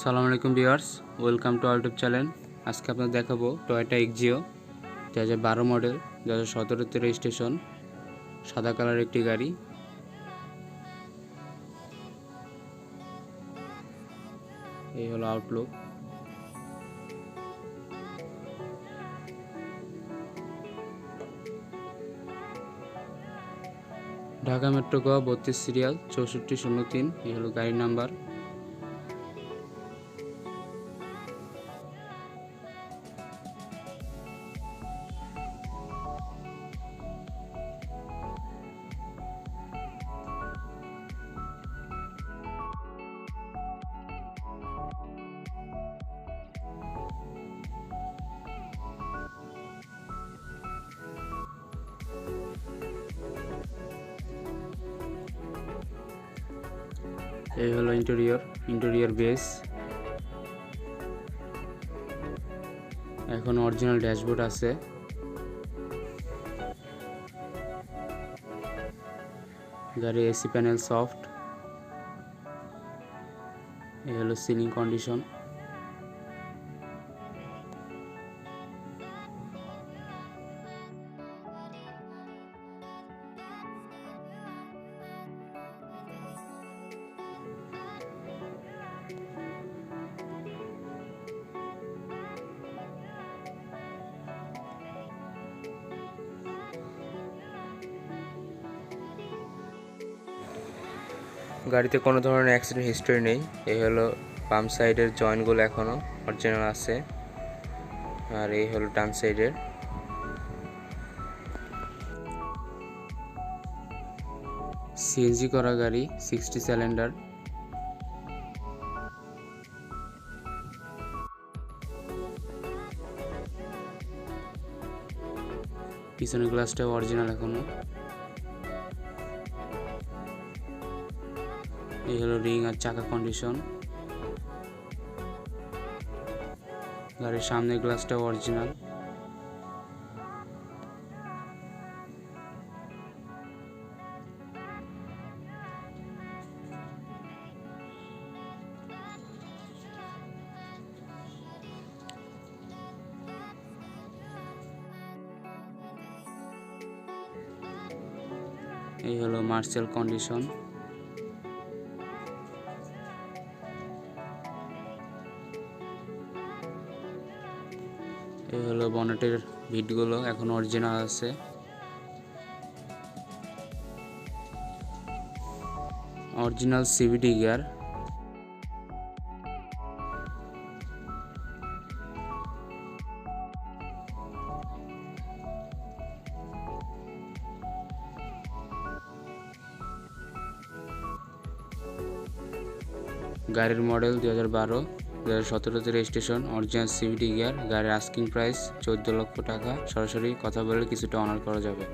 সালাম আলাইকুম viewers, welcome to YouTube channel. আজকে আপনার দেখাবো টয়োটা এক্সিও দু হাজার বারো মডেল দু হাজার সতেরোতে রেজিস্ট্রেশন, সাদা কালার একটি গাড়ি। এই হলো আউটলুক। ঢাকা মেট্রো গ বত্রিশ সিরিয়াল, চৌষট্টি শূন্য তিন, এই হলো গাড়ির নাম্বার। এই হলো ইন্টেরিয়র ইন্টেরিয়র বেস এখন অরিজিনাল ড্যাশবোর্ড আছে। গাড়ি এসি প্যানেল সফট এই হলো সিলিং কন্ডিশন গাড়িতে কোনো ধরনের অ্যাক্সিডেন্ট হিস্টরি নেই। এই হলো বাম সাইডের জয়েন্টগুলো এখনও অরিজিনাল আছে। আর এই হলো ডান সাইডের সিএনজি করা গাড়ি সিক্সটি সিলিন্ডার পিছনের গ্লাসটা অরিজিনাল এখনও। এই হলো রিং আর চাকা কন্ডিশন গাড়ির সামনের গ্লাসটা অরিজিনাল এই হলো মার্শাল কন্ডিশন এই হলো বনেটের ভিটগুলো, এখন অরিজিনাল আছে। অরিজিনাল সিভিডি গিয়ার গাড়ির মডেল দু হাজার বারো। দু হাজার সতেরোতে রেজিস্ট্রেশন, অরিজিনাল সিভিডি গিয়ার গাড়ির আস্কিং প্রাইস চোদ্দ লক্ষ টাকা। সরাসরি কথা বলে কিছুটা অনার করা যাবে।